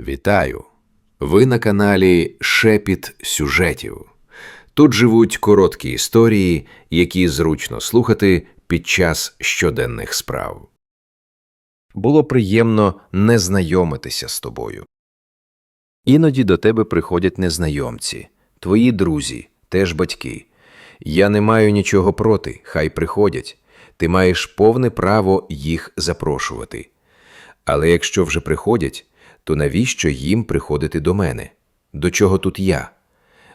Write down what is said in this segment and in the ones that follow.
Вітаю! Ви на каналі Шепіт сюжетів. Тут живуть короткі історії, які зручно слухати під час щоденних справ. Було приємно не знайомитися з тобою. Іноді до тебе приходять незнайомці, твої друзі, теж батьки. Я не маю нічого проти, хай приходять. Ти маєш повне право їх запрошувати. Але якщо вже приходять, то навіщо їм приходити до мене? До чого тут я?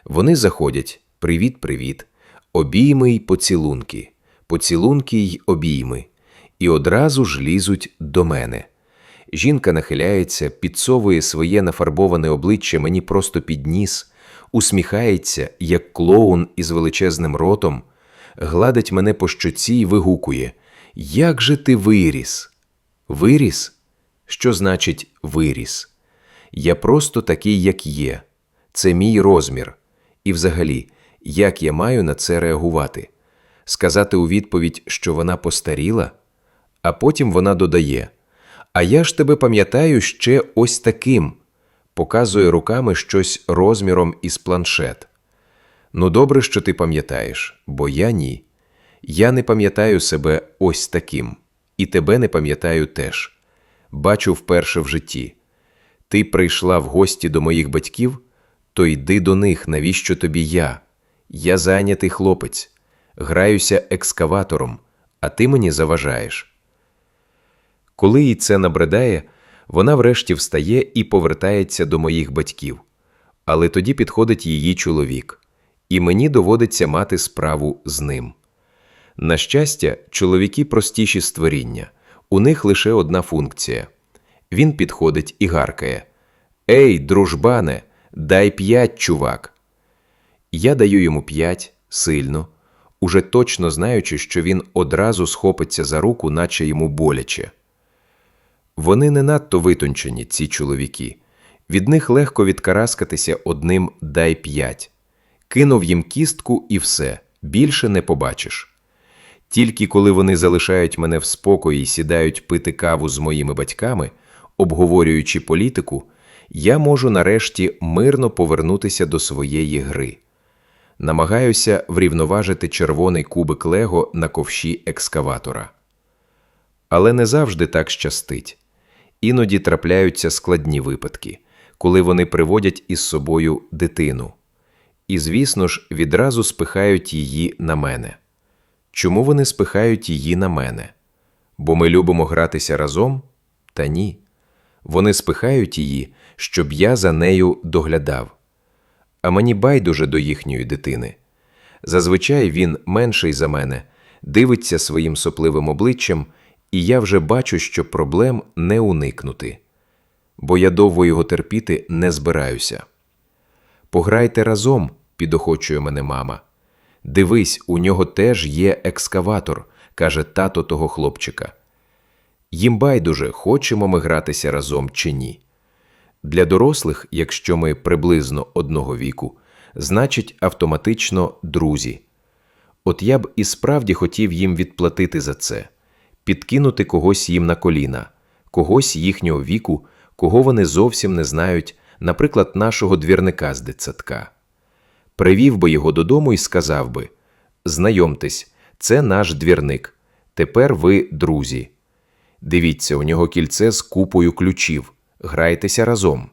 Вони заходять привіт, привіт, обійми й поцілунки, поцілунки й обійми, і одразу ж лізуть до мене. Жінка нахиляється, підсовує своє нафарбоване обличчя мені просто під ніс, усміхається, як клоун із величезним ротом, гладить мене по щоці й вигукує Як же ти виріс? Виріс? Що значить виріс? Я просто такий, як є. Це мій розмір. І взагалі, як я маю на це реагувати? Сказати у відповідь, що вона постаріла? А потім вона додає: А я ж тебе пам'ятаю ще ось таким, показує руками щось розміром із планшет. Ну, добре, що ти пам'ятаєш, бо я ні. Я не пам'ятаю себе ось таким, і тебе не пам'ятаю теж. Бачу вперше в житті. Ти прийшла в гості до моїх батьків, то йди до них, навіщо тобі я? Я зайнятий хлопець, граюся екскаватором, а ти мені заважаєш. Коли їй це набридає, вона врешті встає і повертається до моїх батьків. Але тоді підходить її чоловік, і мені доводиться мати справу з ним. На щастя, чоловіки простіші створіння, у них лише одна функція. Він підходить і гаркає: Ей, дружбане, дай п'ять, чувак. Я даю йому п'ять сильно, уже точно знаючи, що він одразу схопиться за руку, наче йому боляче. Вони не надто витончені, ці чоловіки. Від них легко відкараскатися одним дай п'ять. Кинув їм кістку і все, більше не побачиш. Тільки коли вони залишають мене в спокої і сідають пити каву з моїми батьками, обговорюючи політику, я можу нарешті мирно повернутися до своєї гри. Намагаюся врівноважити червоний кубик Лего на ковші екскаватора. Але не завжди так щастить. Іноді трапляються складні випадки, коли вони приводять із собою дитину. І, звісно ж, відразу спихають її на мене. Чому вони спихають її на мене? Бо ми любимо гратися разом? Та ні. Вони спихають її, щоб я за нею доглядав. А мені байдуже до їхньої дитини. Зазвичай він менший за мене, дивиться своїм сопливим обличчям, і я вже бачу, що проблем не уникнути, бо я довго його терпіти не збираюся. Пограйте разом, підохочує мене мама. Дивись, у нього теж є екскаватор, каже тато того хлопчика. Їм байдуже, хочемо ми гратися разом чи ні. Для дорослих, якщо ми приблизно одного віку, значить автоматично друзі. От я б і справді хотів їм відплатити за це, підкинути когось їм на коліна, когось їхнього віку, кого вони зовсім не знають, наприклад, нашого двірника з дитсадка. Привів би його додому і сказав би: Знайомтесь, це наш двірник. Тепер ви друзі. Дивіться, у нього кільце з купою ключів. Грайтеся разом.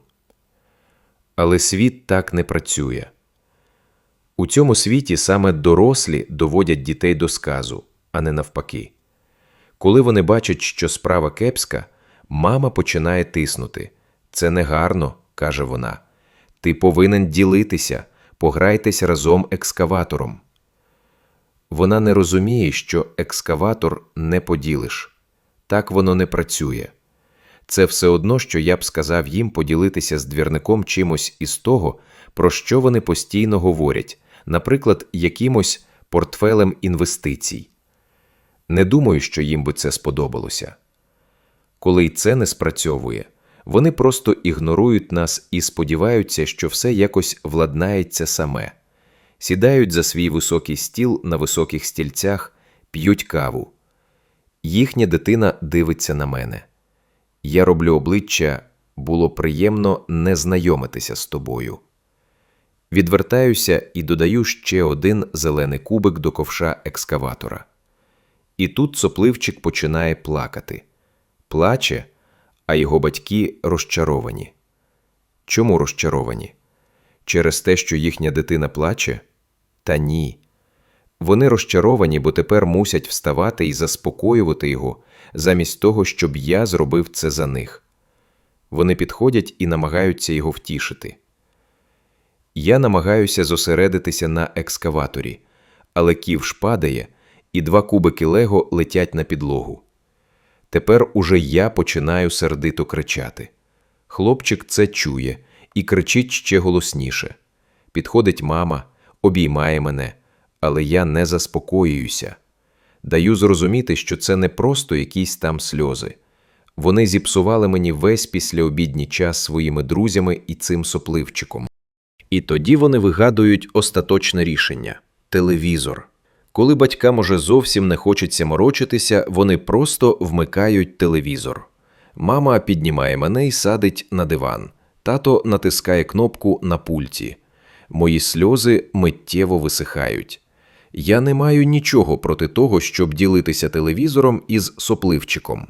Але світ так не працює. У цьому світі саме дорослі доводять дітей до сказу, а не навпаки. Коли вони бачать, що справа кепська, мама починає тиснути. Це негарно, каже вона. Ти повинен ділитися, пограйтесь разом екскаватором. Вона не розуміє, що екскаватор не поділиш. Так воно не працює. Це все одно, що я б сказав їм поділитися з двірником чимось із того, про що вони постійно говорять, наприклад, якимось портфелем інвестицій. Не думаю, що їм би це сподобалося. Коли й це не спрацьовує, вони просто ігнорують нас і сподіваються, що все якось владнається саме, сідають за свій високий стіл на високих стільцях, п'ють каву. Їхня дитина дивиться на мене. Я роблю обличчя Було приємно не знайомитися з тобою. Відвертаюся і додаю ще один зелений кубик до ковша екскаватора. І тут сопливчик починає плакати. Плаче, а його батьки розчаровані. Чому розчаровані? Через те, що їхня дитина плаче? Та ні. Вони розчаровані, бо тепер мусять вставати і заспокоювати його, замість того, щоб я зробив це за них. Вони підходять і намагаються його втішити. Я намагаюся зосередитися на екскаваторі, але ківш падає, і два кубики Лего летять на підлогу. Тепер уже я починаю сердито кричати. Хлопчик це чує і кричить ще голосніше. Підходить мама, обіймає мене, але я не заспокоююся. Даю зрозуміти, що це не просто якісь там сльози. Вони зіпсували мені весь післяобідній час своїми друзями і цим сопливчиком. І тоді вони вигадують остаточне рішення телевізор. Коли батькам уже зовсім не хочеться морочитися, вони просто вмикають телевізор. Мама піднімає мене і садить на диван. Тато натискає кнопку на пульті. Мої сльози миттєво висихають. Я не маю нічого проти того, щоб ділитися телевізором із сопливчиком.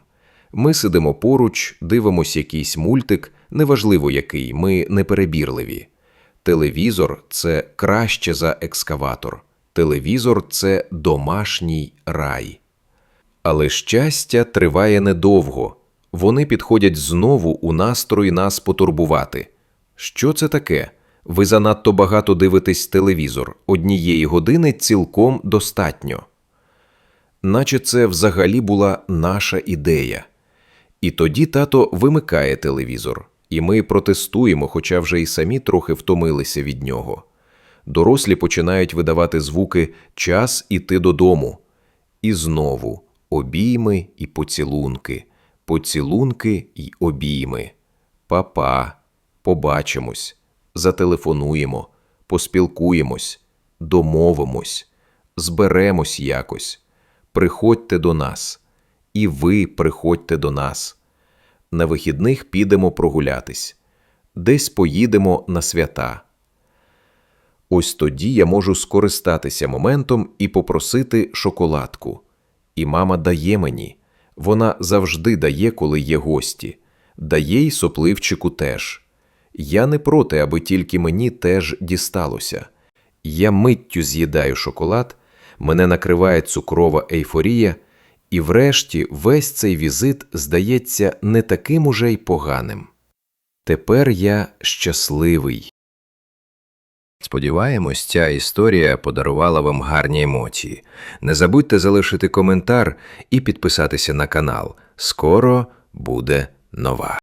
Ми сидимо поруч, дивимося якийсь мультик, неважливо який, ми неперебірливі. Телевізор це краще за екскаватор. Телевізор це домашній рай. Але щастя триває недовго. Вони підходять знову у настрої нас потурбувати. Що це таке? Ви занадто багато дивитесь телевізор. Однієї години цілком достатньо. Наче це взагалі була наша ідея. І тоді тато вимикає телевізор, і ми протестуємо, хоча вже й самі трохи втомилися від нього. Дорослі починають видавати звуки час іти додому. І знову обійми і поцілунки, поцілунки й обійми. Па-па, побачимось, зателефонуємо, поспілкуємось, домовимось, зберемось якось. Приходьте до нас, і ви приходьте до нас. На вихідних підемо прогулятись, десь поїдемо на свята. Ось тоді я можу скористатися моментом і попросити шоколадку. І мама дає мені. Вона завжди дає, коли є гості, дає й сопливчику теж. Я не проти, аби тільки мені теж дісталося. Я миттю з'їдаю шоколад, мене накриває цукрова ейфорія, і врешті весь цей візит здається не таким уже й поганим. Тепер я щасливий. Сподіваємось, ця історія подарувала вам гарні емоції. Не забудьте залишити коментар і підписатися на канал. Скоро буде нова.